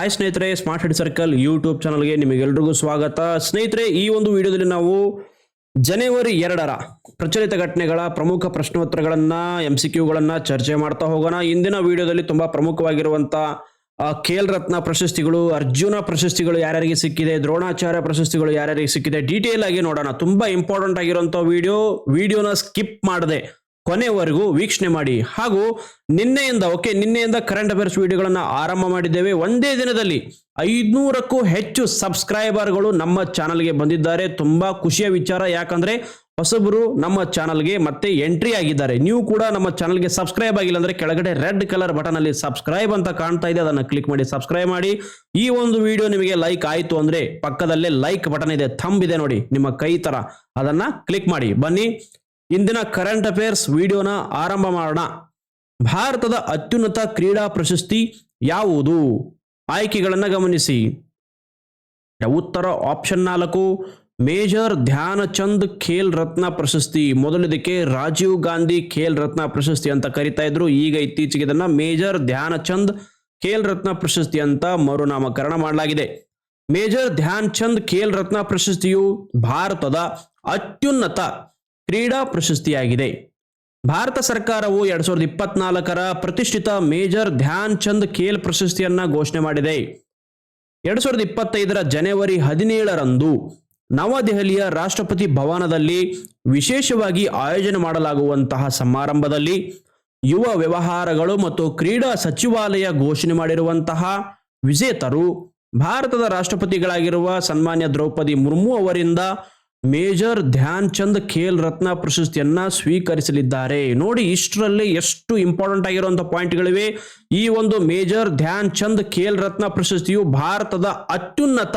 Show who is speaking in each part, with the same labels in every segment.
Speaker 1: Hi ಸ್ನೇಹಿತರೆ smart head circle YouTube ಚಾನಲ್ಗೆ ನಿಮಗೆಲ್ರಿಗೂ ಸ್ವಾಗತ. ಸ್ನೇಹಿತರೆ, ಈ ಒಂದು ವಿಡಿಯೋದಲ್ಲಿ ನಾವು ಜನವರಿ ಎರಡರ ಪ್ರಚಲಿತ ಘಟನೆಗಳ ಪ್ರಮುಖ ಪ್ರಶ್ನೋತ್ತರಗಳನ್ನು ಎಂ ಸಿ ಕ್ಯೂಗಳನ್ನು ಚರ್ಚೆ ಮಾಡ್ತಾ ಹೋಗೋಣ. ಇಂದಿನ ವಿಡಿಯೋದಲ್ಲಿ ತುಂಬಾ ಪ್ರಮುಖವಾಗಿರುವಂಥ ಖೇಲ್ ರತ್ನ ಪ್ರಶಸ್ತಿಗಳು, ಅರ್ಜುನ ಪ್ರಶಸ್ತಿಗಳು ಯಾರ್ಯಾರಿಗೆ ಸಿಕ್ಕಿದೆ, ದ್ರೋಣಾಚಾರ್ಯ ಪ್ರಶಸ್ತಿಗಳು ಯಾರ್ಯಾರಿಗೆ ಸಿಕ್ಕಿದೆ ಡೀಟೇಲ್ ಆಗಿ ನೋಡೋಣ. ತುಂಬಾ ಇಂಪಾರ್ಟೆಂಟ್ ಆಗಿರುವಂಥ ವಿಡಿಯೋ, ವಿಡಿಯೋನ ಸ್ಕಿಪ್ ಮಾಡದೆ ಕೊನೆವರೆಗೂ ವೀಕ್ಷಣೆ ಮಾಡಿ. ಹಾಗೂ ನಿನ್ನೆಯಿಂದ ಓಕೆ ನಿನ್ನೆಯಿಂದ ಕರೆಂಟ್ ಅಫೇರ್ಸ್ ವಿಡಿಯೋಗಳನ್ನು ಆರಂಭ ಮಾಡಿದ್ದೇವೆ. ಒಂದೇ ದಿನದಲ್ಲಿ ಐದುನೂರಕ್ಕೂ ಹೆಚ್ಚು ಸಬ್ಸ್ಕ್ರೈಬರ್ಗಳು ನಮ್ಮ ಚಾನಲ್ಗೆ ಬಂದಿದ್ದಾರೆ. ತುಂಬಾ ಖುಷಿಯ ವಿಚಾರ. ಯಾಕಂದ್ರೆ ಹೊಸಬರು ನಮ್ಮ ಚಾನಲ್ಗೆ ಮತ್ತೆ ಎಂಟ್ರಿ ಆಗಿದ್ದಾರೆ. ನೀವು ಕೂಡ ನಮ್ಮ ಚಾನಲ್ಗೆ ಸಬ್ಸ್ಕ್ರೈಬ್ ಆಗಿಲ್ಲ ಅಂದ್ರೆ ಕೆಳಗಡೆ ರೆಡ್ ಕಲರ್ ಬಟನ್ ಅಲ್ಲಿ ಸಬ್ಸ್ಕ್ರೈಬ್ ಅಂತ ಕಾಣ್ತಾ ಇದೆ. ಅದನ್ನು ಕ್ಲಿಕ್ ಮಾಡಿ ಸಬ್ಸ್ಕ್ರೈಬ್ ಮಾಡಿ. ಈ ಒಂದು ವಿಡಿಯೋ ನಿಮಗೆ ಲೈಕ್ ಆಯಿತು ಅಂದ್ರೆ ಪಕ್ಕದಲ್ಲೇ ಲೈಕ್ ಬಟನ್ ಇದೆ ಥಂಬ್ ಇದೆ ನೋಡಿ, ನಿಮ್ಮ ಕೈ ಥರ ಅದನ್ನ ಕ್ಲಿಕ್ ಮಾಡಿ. ಬನ್ನಿ ಇಂದಿನ ಕರೆಂಟ್ ಅಫೇರ್ಸ್ ವಿಡಿಯೋನ ಆರಂಭ ಮಾಡೋಣ. ಭಾರತದ ಅತ್ಯುನ್ನತ ಕ್ರೀಡಾ ಪ್ರಶಸ್ತಿ ಯಾವುದು? ಆಯ್ಕೆಗಳನ್ನು ಗಮನಿಸಿ. ಉತ್ತರ ಆಪ್ಷನ್ ನಾಲ್ಕು ಮೇಜರ್ ಧ್ಯಾನಚಂದ್ ಖೇಲ್ ರತ್ನ ಪ್ರಶಸ್ತಿ. ಮೊದಲಿದಕ್ಕೆ ರಾಜೀವ್ ಗಾಂಧಿ ಖೇಲ್ ರತ್ನ ಪ್ರಶಸ್ತಿ ಅಂತ ಕರಿತಾ ಇದ್ರು. ಈಗ ಇತ್ತೀಚೆಗೆ ಇದನ್ನ ಮೇಜರ್ ಧ್ಯಾನಚಂದ್ ಖೇಲ್ ರತ್ನ ಪ್ರಶಸ್ತಿ ಅಂತ ಮರುನಾಮಕರಣ ಮಾಡಲಾಗಿದೆ. ಮೇಜರ್ ಧ್ಯಾನ್ ಚಂದ್ ಖೇಲ್ ರತ್ನ ಪ್ರಶಸ್ತಿಯು ಭಾರತದ ಅತ್ಯುನ್ನತ ಕ್ರೀಡಾ ಪ್ರಶಸ್ತಿಯಾಗಿದೆ. ಭಾರತ ಸರ್ಕಾರವು ಎರಡ್ ಸಾವಿರದ ಇಪ್ಪತ್ನಾಲ್ಕರ ಪ್ರತಿಷ್ಠಿತ ಮೇಜರ್ ಧ್ಯಾನ್ ಚಂದ್ ಖೇಲ್ ಪ್ರಶಸ್ತಿಯನ್ನ ಘೋಷಣೆ ಮಾಡಿದೆ. ಎರಡ್ ಸಾವಿರದ ಇಪ್ಪತ್ತೈದರ ಜನವರಿ ಹದಿನೇಳರಂದು ನವದೆಹಲಿಯ ರಾಷ್ಟ್ರಪತಿ ಭವನದಲ್ಲಿ ವಿಶೇಷವಾಗಿ ಆಯೋಜನೆ ಮಾಡಲಾಗುವಂತಹ ಸಮಾರಂಭದಲ್ಲಿ ಯುವ ವ್ಯವಹಾರಗಳು ಮತ್ತು ಕ್ರೀಡಾ ಸಚಿವಾಲಯ ಘೋಷಣೆ ಮಾಡಿರುವಂತಹ ವಿಜೇತರು ಭಾರತದ ರಾಷ್ಟ್ರಪತಿಗಳಾಗಿರುವ ಸನ್ಮಾನ್ಯ ದ್ರೌಪದಿ ಮುರ್ಮು ಅವರಿಂದ ಮೇಜರ್ ಧ್ಯಾನ್ ಚಂದ್ ಖೇಲ್ ರತ್ನ ಪ್ರಶಸ್ತಿಯನ್ನ ಸ್ವೀಕರಿಸಲಿದ್ದಾರೆ. ನೋಡಿ, ಇಷ್ಟರಲ್ಲಿ ಎಷ್ಟು ಇಂಪಾರ್ಟೆಂಟ್ ಆಗಿರುವಂತಹ ಪಾಯಿಂಟ್ಗಳಿವೆ ಈ ಒಂದು ಮೇಜರ್ ಧ್ಯಾನ್ ಚಂದ್ ಖೇಲ್ ರತ್ನ ಪ್ರಶಸ್ತಿಯು ಭಾರತದ ಅತ್ಯುನ್ನತ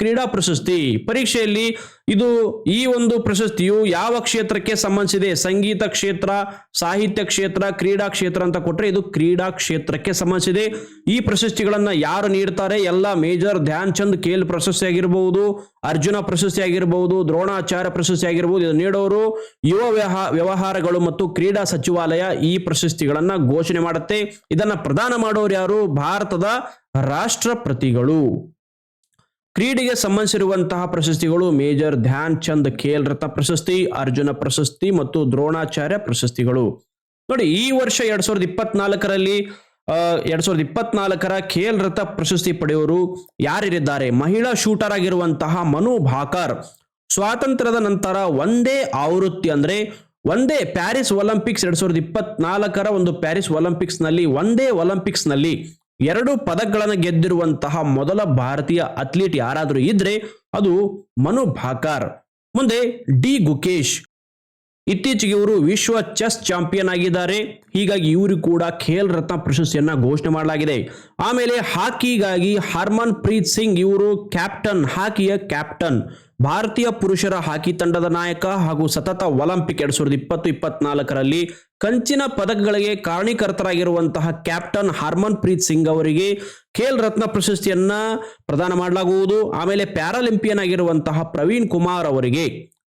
Speaker 1: ಕ್ರೀಡಾ ಪ್ರಶಸ್ತಿ. ಪರೀಕ್ಷೆಯಲ್ಲಿ ಇದು ಈ ಒಂದು ಪ್ರಶಸ್ತಿಯು ಯಾವ ಕ್ಷೇತ್ರಕ್ಕೆ ಸಂಬಂಧಿಸಿದೆ? ಸಂಗೀತ ಕ್ಷೇತ್ರ, ಸಾಹಿತ್ಯ ಕ್ಷೇತ್ರ, ಕ್ರೀಡಾ ಕ್ಷೇತ್ರ ಅಂತ ಕೊಟ್ಟರೆ ಇದು ಕ್ರೀಡಾ ಕ್ಷೇತ್ರಕ್ಕೆ ಸಂಬಂಧಿಸಿದೆ. ಈ ಪ್ರಶಸ್ತಿಗಳನ್ನು ಯಾರು ನೀಡ್ತಾರೆ? ಎಲ್ಲ ಮೇಜರ್ ಧ್ಯಾನ್ ಚಂದ್ ಖೇಲ್ ಪ್ರಶಸ್ತಿ ಆಗಿರಬಹುದು ಅರ್ಜುನ ಪ್ರಶಸ್ತಿ ಆಗಿರಬಹುದು ದ್ರೋಣಾಚಾರ್ಯ ಪ್ರಶಸ್ತಿ ಆಗಿರಬಹುದು ಇದು ನೀಡೋರು ಯುವ ವ್ಯವಹ ವ್ಯವಹಾರಗಳು ಮತ್ತು ಕ್ರೀಡಾ ಸಚಿವಾಲಯ ಈ ಪ್ರಶಸ್ತಿಗಳನ್ನ ಘೋಷಣೆ ಮಾಡುತ್ತೆ. ಇದನ್ನ ಪ್ರದಾನ ಮಾಡೋರು ಯಾರು? ಭಾರತದ ರಾಷ್ಟ್ರಪತಿಗಳು. ಕ್ರೀಡೆಗೆ ಸಂಬಂಧಿಸಿರುವಂತಹ ಪ್ರಶಸ್ತಿಗಳು ಮೇಜರ್ ಧ್ಯಾನ್ ಚಂದ್ ಖೇಲ್ ರಥ ಪ್ರಶಸ್ತಿ, ಅರ್ಜುನ ಪ್ರಶಸ್ತಿ ಮತ್ತು ದ್ರೋಣಾಚಾರ್ಯ ಪ್ರಶಸ್ತಿಗಳು. ನೋಡಿ, ಈ ವರ್ಷ ಎರಡ್ ಸಾವಿರದ ಇಪ್ಪತ್ನಾಲ್ಕರಲ್ಲಿ ಎರಡ್ ಸಾವಿರದ ಇಪ್ಪತ್ನಾಲ್ಕರ ಖೇಲ್ ರಥ ಪ್ರಶಸ್ತಿ ಪಡೆಯೋರು ಯಾರಿದ್ದಾರೆ ಮಹಿಳಾ ಶೂಟರ್ ಆಗಿರುವಂತಹ ಮನು ಭಾಕರ್. ಸ್ವಾತಂತ್ರ್ಯದ ನಂತರ ಒಂದೇ ಆವೃತ್ತಿ ಅಂದ್ರೆ ಒಂದೇ ಪ್ಯಾರಿಸ್ ಒಲಿಂಪಿಕ್ಸ್ ಎರಡ್ ಸಾವಿರದ ಇಪ್ಪತ್ನಾಲ್ಕರ ಒಂದು ಪ್ಯಾರಿಸ್ ಒಲಿಂಪಿಕ್ಸ್ನಲ್ಲಿ ಒಂದೇ ಒಲಿಂಪಿಕ್ಸ್ನಲ್ಲಿ ಎರಡು ಪದಕಗಳನ್ನು ಗೆದ್ದಿರುವಂತಹ ಮೊದಲ ಭಾರತೀಯ ಅಥ್ಲೀಟ್ ಯಾರಾದರೂ ಇದ್ರೆ ಅದು ಮನು ಭಾಕರ್. ಮುಂದೆ ಡಿ ಗುಕೇಶ್. ಇತ್ತೀಚೆಗೆ ಇವರು ವಿಶ್ವ ಚೆಸ್ ಚಾಂಪಿಯನ್ ಆಗಿದ್ದಾರೆ. ಹೀಗಾಗಿ ಇವರು ಕೂಡ ಖೇಲ್ ರತ್ನ ಪ್ರಶಸ್ತಿಯನ್ನ ಘೋಷಣೆ ಮಾಡಲಾಗಿದೆ. ಆಮೇಲೆ ಹಾಕಿಗಾಗಿ ಹರ್ಮನ್ ಪ್ರೀತ್ ಸಿಂಗ್ ಇವರು ಕ್ಯಾಪ್ಟನ್, ಹಾಕಿಯ ಕ್ಯಾಪ್ಟನ್. ಭಾರತೀಯ ಪುರುಷರ ಹಾಕಿ ತಂಡದ ನಾಯಕ ಹಾಗೂ ಸತತ ಒಲಿಂಪಿಕ್ ಎರಡ್ ಸಾವಿರದ ಇಪ್ಪತ್ತು, ಇಪ್ಪತ್ನಾಲ್ಕರಲ್ಲಿ ಕಂಚಿನ ಪದಕಗಳಿಗೆ ಕಾರಣೀಕರ್ತರಾಗಿರುವಂತಹ ಕ್ಯಾಪ್ಟನ್ ಹರ್ಮನ್ ಪ್ರೀತ್ ಸಿಂಗ್ ಅವರಿಗೆ ಖೇಲ್ ರತ್ನ ಪ್ರಶಸ್ತಿಯನ್ನ ಪ್ರದಾನ ಮಾಡಲಾಗುವುದು. ಆಮೇಲೆ ಪ್ಯಾರಾಲಿಂಪಿಯನ್ ಆಗಿರುವಂತಹ ಪ್ರವೀಣ್ ಕುಮಾರ್ ಅವರಿಗೆ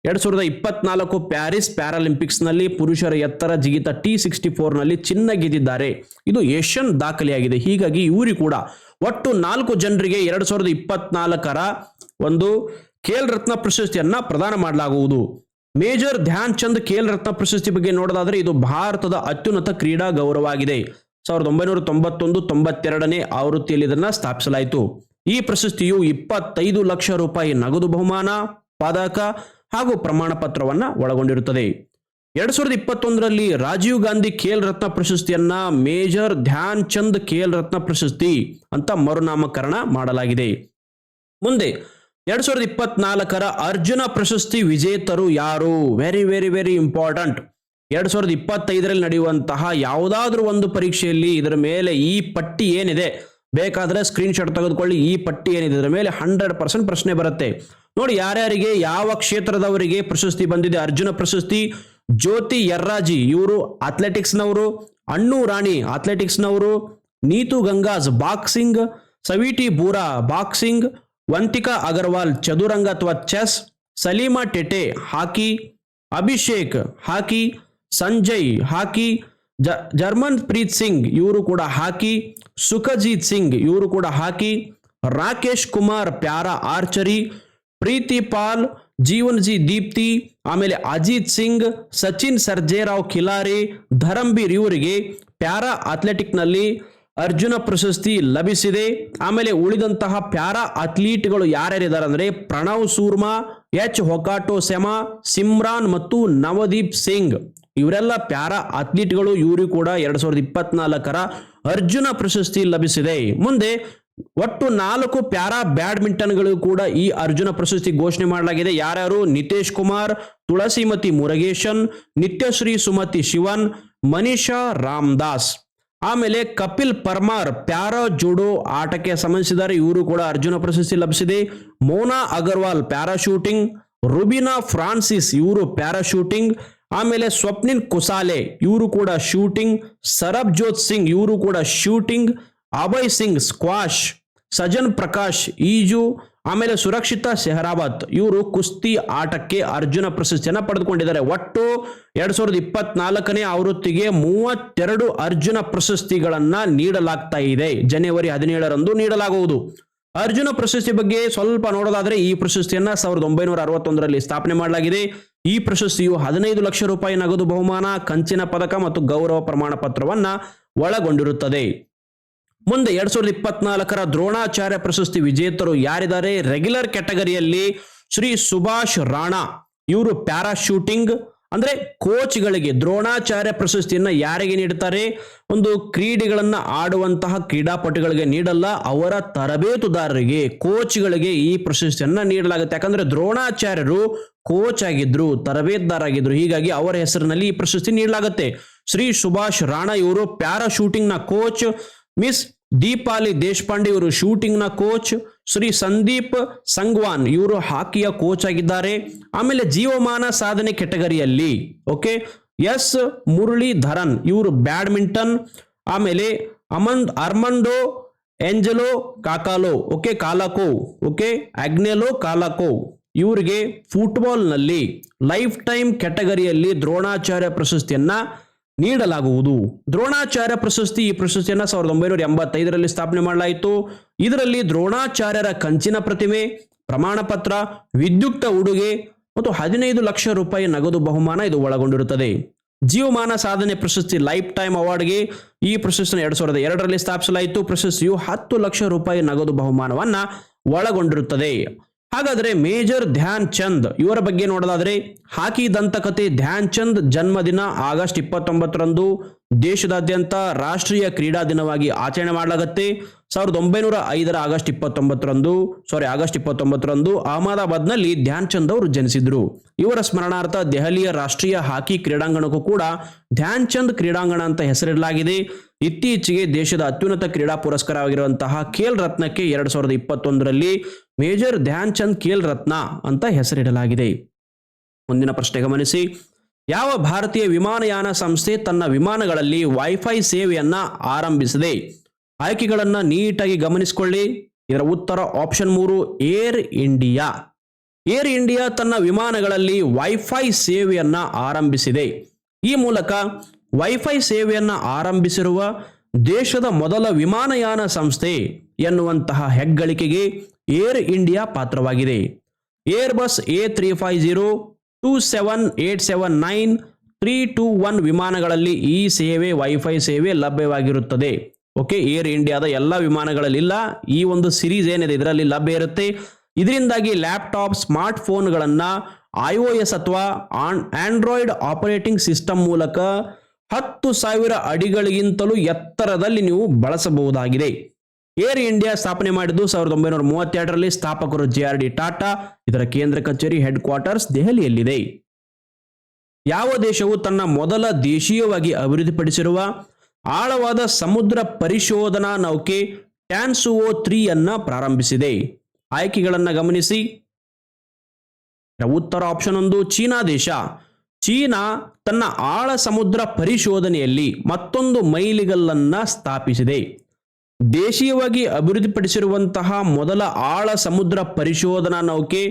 Speaker 1: ಎರಡ್ ಸಾವಿರದ ಇಪ್ಪತ್ನಾಲ್ಕು ಪ್ಯಾರಿಸ್ ಪ್ಯಾರಾಲಿಂಪಿಕ್ಸ್ನಲ್ಲಿ ಪುರುಷರ ಎತ್ತರ ಜಿಗಿತ ಟಿ ಸಿಕ್ಸ್ಟಿ ಫೋರ್ನಲ್ಲಿ ಚಿನ್ನ ಗೆದ್ದಿದ್ದಾರೆ. ಇದು ಏಷ್ಯನ್ ದಾಖಲೆಯಾಗಿದೆ. ಹೀಗಾಗಿ ಇವರು ಕೂಡ ಒಟ್ಟು ನಾಲ್ಕು ಜನರಿಗೆ ಎರಡ್ ಸಾವಿರದ ಇಪ್ಪತ್ನಾಲ್ಕರ ಒಂದು ಖೇಲ್ ರತ್ನ ಪ್ರಶಸ್ತಿಯನ್ನ ಪ್ರದಾನ ಮಾಡಲಾಗುವುದು. ಮೇಜರ್ ಧ್ಯಾನ್ ಚಂದ್ ಖೇಲ್ ರತ್ನ ಪ್ರಶಸ್ತಿ ಬಗ್ಗೆ ನೋಡೋದಾದ್ರೆ ಇದು ಭಾರತದ ಅತ್ಯುನ್ನತ ಕ್ರೀಡಾ ಗೌರವವಾಗಿದೆ. ಸಾವಿರದ ಒಂಬೈನೂರ ತೊಂಬತ್ತೊಂದು ತೊಂಬತ್ತೆರಡನೇ ಆವೃತ್ತಿಯಲ್ಲಿ ಇದನ್ನ ಸ್ಥಾಪಿಸಲಾಯಿತು. ಈ ಪ್ರಶಸ್ತಿಯು ಇಪ್ಪತ್ತೈದು ಲಕ್ಷ ರೂಪಾಯಿ ನಗದು ಬಹುಮಾನ, ಪದಕ ಹಾಗೂ ಪ್ರಮಾಣ ಪತ್ರವನ್ನ ಒಳಗೊಂಡಿರುತ್ತದೆ. ಎರಡ್ ಸಾವಿರದ ಇಪ್ಪತ್ತೊಂದರಲ್ಲಿ ರಾಜೀವ್ ಗಾಂಧಿ ಖೇಲ್ ರತ್ನ ಪ್ರಶಸ್ತಿಯನ್ನ ಮೇಜರ್ ಧ್ಯಾನ್ ಚಂದ್ ಖೇಲ್ ರತ್ನ ಪ್ರಶಸ್ತಿ ಅಂತ ಮರುನಾಮಕರಣ ಮಾಡಲಾಗಿದೆ. ಮುಂದೆ ಎರಡ್ ಸಾವಿರದ ಇಪ್ಪತ್ನಾಲ್ಕರ ಅರ್ಜುನ ಪ್ರಶಸ್ತಿ ವಿಜೇತರು ಯಾರು? ವೆರಿ ವೆರಿ ವೆರಿ ಇಂಪಾರ್ಟೆಂಟ್ ಎರಡ್ ಸಾವಿರದ ಇಪ್ಪತ್ತೈದರಲ್ಲಿ ನಡೆಯುವಂತಹ ಯಾವುದಾದ್ರೂ ಒಂದು ಪರೀಕ್ಷೆಯಲ್ಲಿ ಇದರ ಮೇಲೆ ಈ ಪಟ್ಟಿ ಏನಿದೆ? ಬೇಕಾದ್ರೆ ಸ್ಕ್ರೀನ್ಶಾಟ್ ತೆಗೆದುಕೊಳ್ಳಿ, ಈ ಪಟ್ಟಿ ಏನಿದೆ? ಇದರ ಮೇಲೆ ಹಂಡ್ರೆಡ್ ಪರ್ಸೆಂಟ್ ಪ್ರಶ್ನೆ ಬರುತ್ತೆ. ನೋಡಿ, ಯಾರ್ಯಾರಿಗೆ, ಯಾವ ಕ್ಷೇತ್ರದವರಿಗೆ ಪ್ರಶಸ್ತಿ ಬಂದಿದೆ? ಅರ್ಜುನ ಪ್ರಶಸ್ತಿ, ಜ್ಯೋತಿ ಯರ್ರಾಜಿ, ಇವರು ಅಥ್ಲೆಟಿಕ್ಸ್ನವರು ಅಣ್ಣು ರಾಣಿ ಅಥ್ಲೆಟಿಕ್ಸ್ನವರು ನೀತು ಗಂಗಾಜ್ ಬಾಕ್ಸಿಂಗ್ ಸವಿಟಿ ಬೂರಾ ಬಾಕ್ಸಿಂಗ್ ವಂತಿಕಾ ಅಗರ್ವಾಲ್, ಚದುರಂಗ ಅಥವಾ chess, Salima Tete hockey, Abhishek hockey, Sanjay hockey, ಜ ಜರ್ಮನ್ ಪ್ರೀತ್ ಸಿಂಗ್ ಇವರು ಕೂಡ ಹಾಕಿ, ಸುಖಜೀತ್ ಸಿಂಗ್ ಇವರು ಕೂಡ hockey, Rakesh Kumar para archery, Preethi Pal Jeevanji Deepthi, ಆಮೇಲೆ ಅಜಿತ್ ಸಿಂಗ್, ಸಚಿನ್ ಸರ್ಜೇರಾವ್ ಖಿಲಾರಿ ಧರಂಬೀರ್ ಇವರಿಗೆ ಪ್ಯಾರಾ ಅಥ್ಲೆಟಿಕ್ನಲ್ಲಿ ಅರ್ಜುನ ಪ್ರಶಸ್ತಿ ಲಭಿಸಿದೆ. ಆಮೇಲೆ ಉಳಿದಂತಹ ಪ್ಯಾರಾ ಅಥ್ಲೀಟ್ಗಳು ಯಾರ್ಯಾರಿದ್ದಾರೆ ಅಂದ್ರೆ ಪ್ರಣವ್ ಸೂರ್ಮಾ, ಎಚ್ ಹೊಕಾಟೋ ಸೆಮಾ, ಸಿಮ್ರಾನ್ ಮತ್ತು ನವದೀಪ್ ಸಿಂಗ್. ಇವರೆಲ್ಲ ಪ್ಯಾರಾ ಅಥ್ಲೀಟ್ಗಳು, ಇವರು ಕೂಡ ಎರಡ್ ಸಾವಿರದ ಇಪ್ಪತ್ನಾಲ್ಕರ ಅರ್ಜುನ ಪ್ರಶಸ್ತಿ ಲಭಿಸಿದೆ. ಮುಂದೆ ಒಟ್ಟು ನಾಲ್ಕು ಪ್ಯಾರಾ ಬ್ಯಾಡ್ಮಿಂಟನ್ಗಳು ಕೂಡ ಈ ಅರ್ಜುನ ಪ್ರಶಸ್ತಿ ಘೋಷಣೆ ಮಾಡಲಾಗಿದೆ. ಯಾರ್ಯಾರು? ನಿತೇಶ್ ಕುಮಾರ್, ತುಳಸಿಮತಿ ಮುರಗೇಶನ್, ನಿತ್ಯಶ್ರೀ ಸುಮತಿ ಶಿವನ್, ಮನೀಷಾ ರಾಮದಾಸ್. ಆಮೇಲೆ ಕಪಿಲ್ ಪರ್ಮಾರ್ ಪ್ಯಾರಾ ಜೂಡೋ ಆಟಕ್ಕೆ ಸಂಬಂಧಿಸಿದ್ದಾರೆ. ಇವರು ಕೂಡ ಅರ್ಜುನ ಪ್ರಶಸ್ತಿ ಲಭಿಸಿದೆ. ಮೋನಾ ಅಗರ್ವಾಲ್ ಪ್ಯಾರಾ ಶೂಟಿಂಗ್, ರುಬಿನಾ ಫ್ರಾನ್ಸಿಸ್ ಇವರು ಪ್ಯಾರಾ ಶೂಟಿಂಗ್, ಆಮೇಲೆ ಸ್ವಪ್ನಿನ್ ಕುಸಾಲೆ ಇವರು ಕೂಡ ಶೂಟಿಂಗ್ ಸರಬ್ಜೋತ್ ಸಿಂಗ್ ಇವರು ಕೂಡ ಶೂಟಿಂಗ್, ಅಭಯ್ ಸಿಂಗ್ ಸ್ಕ್ವಾಶ್, ಸಜನ್ ಪ್ರಕಾಶ್, ಈಜು ಆಮೇಲೆ ಸುರಕ್ಷಿತ ಸೆಹರಾವತ್ ಇವರು ಕುಸ್ತಿ ಆಟಕ್ಕೆ ಅರ್ಜುನ ಪ್ರಶಸ್ತಿಯನ್ನು ಪಡೆದುಕೊಂಡಿದ್ದಾರೆ. ಒಟ್ಟು ಎರಡ್ ಸಾವಿರದ ಇಪ್ಪತ್ನಾಲ್ಕನೇ ಆವೃತ್ತಿಗೆ ಮೂವತ್ತೆರಡು ಅರ್ಜುನ ಪ್ರಶಸ್ತಿಗಳನ್ನ ನೀಡಲಾಗ್ತಾ ಇದೆ. ಜನವರಿ ಹದಿನೇಳರಂದು ನೀಡಲಾಗುವುದು. ಅರ್ಜುನ ಪ್ರಶಸ್ತಿ ಬಗ್ಗೆ ಸ್ವಲ್ಪ ನೋಡೋದಾದ್ರೆ ಈ ಪ್ರಶಸ್ತಿಯನ್ನ ಸಾವಿರದ ಒಂಬೈನೂರ ಅರವತ್ತೊಂದರಲ್ಲಿ ಸ್ಥಾಪನೆ ಮಾಡಲಾಗಿದೆ. ಈ ಪ್ರಶಸ್ತಿಯು ಹದಿನೈದು ಲಕ್ಷ ರೂಪಾಯಿ ನಗದು ಬಹುಮಾನ ಕಂಚಿನ ಪದಕ ಮತ್ತು ಗೌರವ ಪ್ರಮಾಣ ಪತ್ರವನ್ನ ಒಳಗೊಂಡಿರುತ್ತದೆ. ಮುಂದೆ ಎರಡ್ ಸಾವಿರದ ಇಪ್ಪತ್ನಾಲ್ಕರ ದ್ರೋಣಾಚಾರ್ಯ ಪ್ರಶಸ್ತಿ ವಿಜೇತರು ಯಾರಿದ್ದಾರೆ? ರೆಗ್ಯುಲರ್ ಕ್ಯಾಟಗರಿಯಲ್ಲಿ ಶ್ರೀ ಸುಭಾಷ್ ರಾಣಾ. ಇವರು ಪ್ಯಾರಾಶೂಟಿಂಗ್ ಅಂದ್ರೆ ಕೋಚ್ಗಳಿಗೆ ದ್ರೋಣಾಚಾರ್ಯ ಪ್ರಶಸ್ತಿಯನ್ನ ಯಾರಿಗೆ ನೀಡುತ್ತಾರೆ ಒಂದು ಕ್ರೀಡೆಗಳನ್ನ ಆಡುವಂತಹ ಕ್ರೀಡಾಪಟುಗಳಿಗೆ ನೀಡಲ್ಲ, ಅವರ ತರಬೇತುದಾರರಿಗೆ, ಕೋಚ್ಗಳಿಗೆ ಈ ಪ್ರಶಸ್ತಿಯನ್ನ ನೀಡಲಾಗುತ್ತೆ. ಯಾಕಂದ್ರೆ ದ್ರೋಣಾಚಾರ್ಯರು ಕೋಚ್ ಆಗಿದ್ರು ತರಬೇತುದಾರ ಆಗಿದ್ರು ಹೀಗಾಗಿ ಅವರ ಹೆಸರಿನಲ್ಲಿ ಈ ಪ್ರಶಸ್ತಿ ನೀಡಲಾಗುತ್ತೆ. ಶ್ರೀ ಸುಭಾಷ್ ರಾಣಾ ಇವರು ಪ್ಯಾರಾ ಶೂಟಿಂಗ್ನ ಕೋಚ್. ಮಿಸ್ ದೀಪಾಲಿ ದೇಶಪಾಂಡೆ ಇವರು ಶೂಟಿಂಗ್ ಕೋಚ್ ಶ್ರೀ ಸಂದೀಪ್ ಸಂಗ್ವಾನ್ ಇವರು ಹಾಕಿಯ ಕೋಚ್ ಆಗಿದ್ದಾರೆ. ಆಮೇಲೆ ಜೀವಮಾನ ಸಾಧನೆ ಕೆಟಗರಿಯಲ್ಲಿ ಓಕೆ ಎಸ್ ಮುರಳೀಧರನ್ ಇವರು ಬ್ಯಾಡ್ಮಿಂಟನ್ ಆಮೇಲೆ ಅಮನ್, ಅರ್ಮಂಡೋ, ಎಂಜಲೋ, ಕಾಕಾಲೋ ಓಕೆ ಕಾಲಾಕೋ ಓಕೆ ಅಗ್ನೆಲೋ, ಕಾಲಾಕೋ ಇವರಿಗೆ ಫುಟ್ಬಾಲ್ನಲ್ಲಿ ಲೈಫ್ ಟೈಮ್ ಕೆಟಗರಿಯಲ್ಲಿ ದ್ರೋಣಾಚಾರ್ಯ ಪ್ರಶಸ್ತಿಯನ್ನ ನೀಡಲಾಗುವುದು. ದ್ರೋಣಾಚಾರ್ಯ ಪ್ರಶಸ್ತಿ ಈ ಪ್ರಶಸ್ತಿಯನ್ನು ಸಾವಿರದ ಒಂಬೈನೂರ ಎಂಬತ್ತೈದರಲ್ಲಿ ಸ್ಥಾಪನೆ ಮಾಡಲಾಯಿತು. ಇದರಲ್ಲಿ ದ್ರೋಣಾಚಾರ್ಯರ ಕಂಚಿನ ಪ್ರತಿಮೆ, ಪ್ರಮಾಣ ಪತ್ರ, ವಿದ್ಯುಕ್ತ ಉಡುಗೆ ಮತ್ತು ಹದಿನೈದು ಲಕ್ಷ ರೂಪಾಯಿ ನಗದು ಬಹುಮಾನ ಇದು ಒಳಗೊಂಡಿರುತ್ತದೆ. ಜೀವಮಾನ ಸಾಧನೆ ಪ್ರಶಸ್ತಿ ಲೈಫ್ ಟೈಮ್ ಅವಾರ್ಡ್ಗೆ ಈ ಪ್ರಶಸ್ತಿನ ಎರಡ್ ಸಾವಿರದ ಎರಡರಲ್ಲಿ ಸ್ಥಾಪಿಸಲಾಯಿತು. ಪ್ರಶಸ್ತಿಯು ಹತ್ತು ಲಕ್ಷ ರೂಪಾಯಿ ನಗದು ಬಹುಮಾನವನ್ನು ಒಳಗೊಂಡಿರುತ್ತದೆ. ಹಾಗಾದ್ರೆ ಮೇಜರ್ ಧ್ಯಾನ್ ಚಂದ್, ಇವರ ಬಗ್ಗೆ ನೋಡೋದಾದ್ರೆ, ಹಾಕಿ ದಂತಕತೆ ಧ್ಯಾನ್ ಚಂದ್ ಜನ್ಮದಿನ ಆಗಸ್ಟ್ ಇಪ್ಪತ್ತೊಂಬತ್ತರಂದು ದೇಶದಾದ್ಯಂತ ರಾಷ್ಟ್ರೀಯ ಕ್ರೀಡಾ ದಿನವಾಗಿ ಆಚರಣೆ ಮಾಡಲಾಗತ್ತೆ. ಸಾವಿರದ ಒಂಬೈನೂರ ಐದರ ಆಗಸ್ಟ್ ಇಪ್ಪತ್ತೊಂಬತ್ತರಂದು ಸಾರಿ ಆಗಸ್ಟ್ ಇಪ್ಪತ್ತೊಂಬತ್ತರಂದು ಅಹಮದಾಬಾದ್ನಲ್ಲಿ ಧ್ಯಾನ್ ಚಂದ್ ಅವರು ಜನಿಸಿದ್ರು. ಇವರ ಸ್ಮರಣಾರ್ಥ ದೆಹಲಿಯ ರಾಷ್ಟ್ರೀಯ ಹಾಕಿ ಕ್ರೀಡಾಂಗಣಕ್ಕೂ ಕೂಡ ಧ್ಯಾನ್ ಚಂದ್ ಕ್ರೀಡಾಂಗಣ ಅಂತ ಹೆಸರಿಡಲಾಗಿದೆ. ಇತ್ತೀಚೆಗೆ ದೇಶದ ಅತ್ಯುನ್ನತ ಕ್ರೀಡಾ ಪುರಸ್ಕಾರವಾಗಿರುವಂತಹ ಖೇಲ್ ರತ್ನಕ್ಕೆ ಎರಡ್ ಸಾವಿರದ ಇಪ್ಪತ್ತೊಂದರಲ್ಲಿ ಮೇಜರ್ ಧ್ಯಾನ್ ಚಂದ್ ಖೇಲ್ ರತ್ನ ಅಂತ ಹೆಸರಿಡಲಾಗಿದೆ. ಮುಂದಿನ ಪ್ರಶ್ನೆ ಗಮನಿಸಿ. ಯಾವ ಭಾರತೀಯ ವಿಮಾನಯಾನ ಸಂಸ್ಥೆ ತನ್ನ ವಿಮಾನಗಳಲ್ಲಿ ವೈಫೈ ಸೇವೆಯನ್ನ ಆರಂಭಿಸಿದೆ? ಆಯ್ಕೆಗಳನ್ನು ನೀಟಾಗಿ ಗಮನಿಸಿಕೊಳ್ಳಿ. ಇದರ ಉತ್ತರ ಆಪ್ಷನ್ ಮೂರು, ಏರ್ ಇಂಡಿಯಾ. ಏರ್ ಇಂಡಿಯಾ ತನ್ನ ವಿಮಾನಗಳಲ್ಲಿ ವೈಫೈ ಸೇವೆಯನ್ನ ಆರಂಭಿಸಿದೆ. ಈ ಮೂಲಕ ವೈಫೈ ಸೇವೆಯನ್ನ ಆರಂಭಿಸಿರುವ ದೇಶದ ಮೊದಲ ವಿಮಾನಯಾನ ಸಂಸ್ಥೆ ಎನ್ನುವಂತಹ ಹೆಗ್ಗಳಿಕೆಗೆ ಏರ್ ಇಂಡಿಯಾ ಪಾತ್ರವಾಗಿದೆ. Airbus A three five zero two seven eight seven nine three two one ವಿಮಾನಗಳಲ್ಲಿ ಈ ಸೇವೆ, ವೈಫೈ ಸೇವೆ ಲಭ್ಯವಾಗಿರುತ್ತದೆ. ಓಕೆ, ಏರ್ ಇಂಡಿಯಾದ ಎಲ್ಲ ವಿಮಾನಗಳಲ್ಲಿ ಇಲ್ಲ ಈ ಒಂದು ಸಿರೀಸ್ ಏನಿದೆ, ಇದರಲ್ಲಿ ಲಭ್ಯ ಇರುತ್ತೆ. ಇದರಿಂದಾಗಿ ಲ್ಯಾಪ್ಟಾಪ್ ಸ್ಮಾರ್ಟ್ ಫೋನ್ಗಳನ್ನು ಐ ಒ ಎಸ್ ಅಥವಾ ಆನ್, ಆಂಡ್ರಾಯ್ಡ್ ಆಪರೇಟಿಂಗ್ ಸಿಸ್ಟಮ್ ಮೂಲಕ ಹತ್ತು ಸಾವಿರ ಅಡಿಗಳಿಗಿಂತಲೂ ಎತ್ತರದಲ್ಲಿ ನೀವು ಬಳಸಬಹುದಾಗಿದೆ. ಏರ್ ಇಂಡಿಯಾ ಸ್ಥಾಪನೆ ಮಾಡಿದ್ದು ಸಾವಿರದ ಒಂಬೈನೂರ ಮೂವತ್ತೆರಡರಲ್ಲಿ ಸ್ಥಾಪಕರು ಜೆ ಆರ್ ಡಿ ಟಾಟಾ, ಇದರ ಕೇಂದ್ರ ಕಚೇರಿ ಹೆಡ್ ಕ್ವಾರ್ಟರ್ಸ್ ದೆಹಲಿಯಲ್ಲಿದೆ. ಯಾವ ದೇಶವು ತನ್ನ ಮೊದಲ ದೇಶೀಯವಾಗಿ ಅಭಿವೃದ್ಧಿಪಡಿಸಿರುವ ಆಳವಾದ ಸಮುದ್ರ ಪರಿಶೋಧನಾ ನೌಕೆ ಟ್ಯಾನ್ಸುವೋ ತ್ರೀ ಅನ್ನ ಪ್ರಾರಂಭಿಸಿದೆ. ಆಯ್ಕೆಗಳನ್ನು ಗಮನಿಸಿ. ಉತ್ತರ ಆಪ್ಷನ್ ಒಂದು, ಚೀನಾ ದೇಶ. ಚೀನಾ ತನ್ನ ಆಳ ಸಮುದ್ರ ಪರಿಶೋಧನೆಯಲ್ಲಿ ಮತ್ತೊಂದು ಮೈಲಿಗಲ್ಲನ್ನ ಸ್ಥಾಪಿಸಿದೆ. ದೇಶೀಯವಾಗಿ ಅಭಿವೃದ್ಧಿಪಡಿಸಿರುವಂತಹ ಮೊದಲ ಆಳ ಸಮುದ್ರ ಪರಿಶೋಧನಾ ನೌಕೆ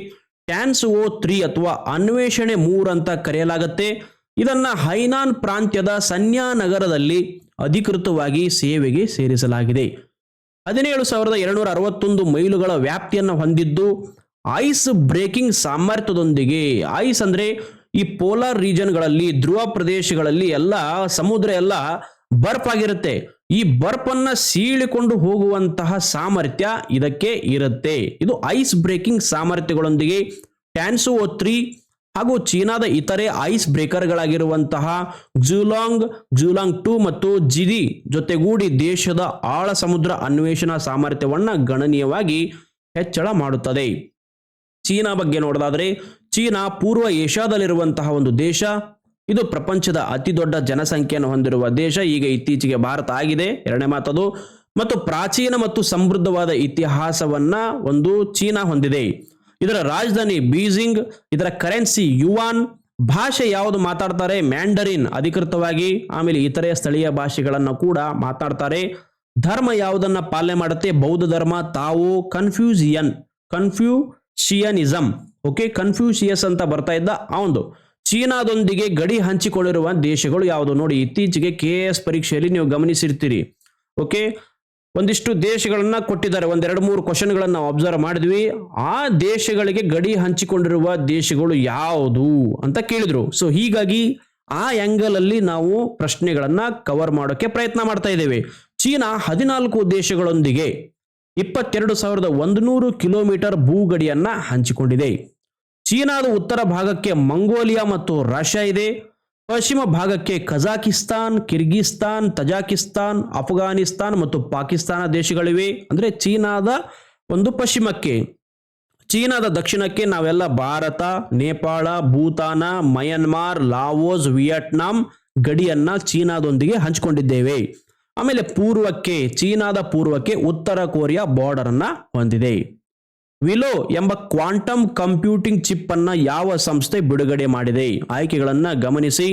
Speaker 1: ಟ್ಯಾನ್ಸ್ ಓ ತ್ರೀ ಅಥವಾ ಅನ್ವೇಷಣೆ ಮೂರ್ ಅಂತ ಕರೆಯಲಾಗುತ್ತೆ. ಇದನ್ನ ಹೈನಾನ್ ಪ್ರಾಂತ್ಯದ ಸನ್ಯಾ ನಗರದಲ್ಲಿ ಅಧಿಕೃತವಾಗಿ ಸೇವೆಗೆ ಸೇರಿಸಲಾಗಿದೆ. ಹದಿನೇಳು ಸಾವಿರದ ಎರಡುನೂರ ಅರವತ್ತೊಂದು ಮೈಲುಗಳ ವ್ಯಾಪ್ತಿಯನ್ನು ಹೊಂದಿದ್ದು ಐಸ್ ಬ್ರೇಕಿಂಗ್ ಸಾಮರ್ಥ್ಯದೊಂದಿಗೆ, ಐಸ್ ಅಂದ್ರೆ ಈ ಪೋಲಾರ್ ರೀಜನ್ಗಳಲ್ಲಿ, ಧ್ರುವ ಪ್ರದೇಶಗಳಲ್ಲಿ ಎಲ್ಲ ಸಮುದ್ರ ಎಲ್ಲ ಬರ್ಫ್ ಆಗಿರುತ್ತೆ. ಈ ಬರ್ಪನ್ನ ಸೀಳಿಕೊಂಡು ಹೋಗುವಂತಹ ಸಾಮರ್ಥ್ಯ ಇದಕ್ಕೆ ಇರುತ್ತೆ. ಇದು ಐಸ್ ಬ್ರೇಕಿಂಗ್ ಸಾಮರ್ಥ್ಯಗಳೊಂದಿಗೆ ಟ್ಯಾನ್ಸು ತ್ರೀ ಹಾಗೂ ಚೀನಾದ ಇತರೆ ಐಸ್ ಬ್ರೇಕರ್ಗಳಾಗಿರುವಂತಹ ಜೂಲಾಂಗ್, ಜುಲಾಂಗ್ ಟು ಮತ್ತು ಜಿದಿ ಜೊತೆಗೂಡಿ ದೇಶದ ಆಳ ಸಮುದ್ರ ಅನ್ವೇಷಣಾ ಸಾಮರ್ಥ್ಯವನ್ನ ಗಣನೀಯವಾಗಿ ಹೆಚ್ಚಳ ಮಾಡುತ್ತದೆ. ಚೀನಾ ಬಗ್ಗೆ ನೋಡೋದಾದ್ರೆ, ಚೀನಾ ಪೂರ್ವ ಏಷ್ಯಾದಲ್ಲಿರುವಂತಹ ಒಂದು ದೇಶ ಇದು ಪ್ರಪಂಚದ ಅತಿ ದೊಡ್ಡ ಜನಸಂಖ್ಯೆಯನ್ನು ಹೊಂದಿರುವ ದೇಶ. ಈಗ ಇತ್ತೀಚೆಗೆ ಭಾರತ ಆಗಿದೆ. ಎರಡನೇ ಮಾತದು, ಮತ್ತು ಪ್ರಾಚೀನ ಮತ್ತು ಸಮೃದ್ಧವಾದ ಇತಿಹಾಸವನ್ನ ಒಂದು ಚೀನಾ ಹೊಂದಿದೆ. ಇದರ ರಾಜಧಾನಿ ಬೀಜಿಂಗ್, ಇದರ ಕರೆನ್ಸಿ ಯುವಾನ್, ಭಾಷೆ ಯಾವುದು ಮಾತಾಡ್ತಾರೆ? ಮ್ಯಾಂಡರಿನ್ ಅಧಿಕೃತವಾಗಿ, ಆಮೇಲೆ ಇತರೆ ಸ್ಥಳೀಯ ಭಾಷೆಗಳನ್ನು ಕೂಡ ಮಾತಾಡ್ತಾರೆ. ಧರ್ಮ ಯಾವುದನ್ನ ಪಾಲನೆ ಮಾಡುತ್ತೆ? ಬೌದ್ಧ ಧರ್ಮ, ತಾವು ಕನ್ಫ್ಯೂಸಿಯನ್, ಕನ್ಫ್ಯೂಷಿಯನಿಸಂ. ಓಕೆ, ಕನ್ಫ್ಯೂಷಿಯಸ್ ಅಂತ ಬರ್ತಾ ಇದ್ದ ಅವಂದು ಚೀನಾದೊಂದಿಗೆ ಗಡಿ ಹಂಚಿಕೊಂಡಿರುವ ದೇಶಗಳು ಯಾವುದು ನೋಡಿ, ಇತ್ತೀಚೆಗೆ ಕೆ ಎಸ್ ಪರೀಕ್ಷೆಯಲ್ಲಿ ನೀವು ಗಮನಿಸಿರ್ತೀರಿ. ಓಕೆ? ಒಂದಿಷ್ಟು ದೇಶಗಳನ್ನ ಕೊಟ್ಟಿದ್ದಾರೆ. ಒಂದೆರಡು ಮೂರು ಕ್ವಶನ್ಗಳನ್ನ ಅಬ್ಸರ್ವ್ ಮಾಡಿದ್ವಿ. ಆ ದೇಶಗಳಿಗೆ ಗಡಿ ಹಂಚಿಕೊಂಡಿರುವ ದೇಶಗಳು ಯಾವುದು ಅಂತ ಕೇಳಿದ್ರು. ಸೊ ಹೀಗಾಗಿ ಆ ಆಂಗಲ್ ಅಲ್ಲಿ ನಾವು ಪ್ರಶ್ನೆಗಳನ್ನ ಕವರ್ ಮಾಡೋಕೆ ಪ್ರಯತ್ನ ಮಾಡ್ತಾ ಇದ್ದೇವೆ. ಚೀನಾ ಹದಿನಾಲ್ಕು ದೇಶಗಳೊಂದಿಗೆ ಇಪ್ಪತ್ತೆರಡು ಸಾವಿರದ ಒಂದು ನೂರು ಕಿಲೋಮೀಟರ್ ಭೂಗಡಿಯನ್ನ ಹಂಚಿಕೊಂಡಿದೆ. ಚೀನಾದ ಉತ್ತರ ಭಾಗಕ್ಕೆ ಮಂಗೋಲಿಯಾ ಮತ್ತು ರಷ್ಯಾ ಇದೆ. ಪಶ್ಚಿಮ ಭಾಗಕ್ಕೆ ಕಜಾಕಿಸ್ತಾನ್, ಕಿರ್ಗಿಸ್ತಾನ್, ತಜಾಕಿಸ್ತಾನ್, ಅಫ್ಘಾನಿಸ್ತಾನ್ ಮತ್ತು ಪಾಕಿಸ್ತಾನ ದೇಶಗಳಿವೆ. ಅಂದ್ರೆ ಚೀನಾದ ಒಂದು ಪಶ್ಚಿಮಕ್ಕೆ. ಚೀನಾದ ದಕ್ಷಿಣಕ್ಕೆ ನಾವೆಲ್ಲ Bharat, Nepal, Bhutan, Myanmar, Laos, Vietnam ಗಡಿಯನ್ನ ಚೀನಾದೊಂದಿಗೆ ಹಂಚಿಕೊಂಡಿದ್ದೇವೆ. ಆಮೇಲೆ ಪೂರ್ವಕ್ಕೆ, ಚೀನಾದ ಪೂರ್ವಕ್ಕೆ ಉತ್ತರ ಕೊರಿಯಾ ಬಾರ್ಡರ್ ಅನ್ನ ಹೊಂದಿದೆ. ವಿಲೋ ಎಂಬ ಕ್ವಾಂಟಮ್ ಕಂಪ್ಯೂಟಿಂಗ್ ಚಿಪ್ ಅನ್ನ ಯಾವ ಸಂಸ್ಥೆ ಬಿಡುಗಡೆ ಮಾಡಿದೆ? ಆಯ್ಕೆಗಳನ್ನ ಗಮನಿಸಿ.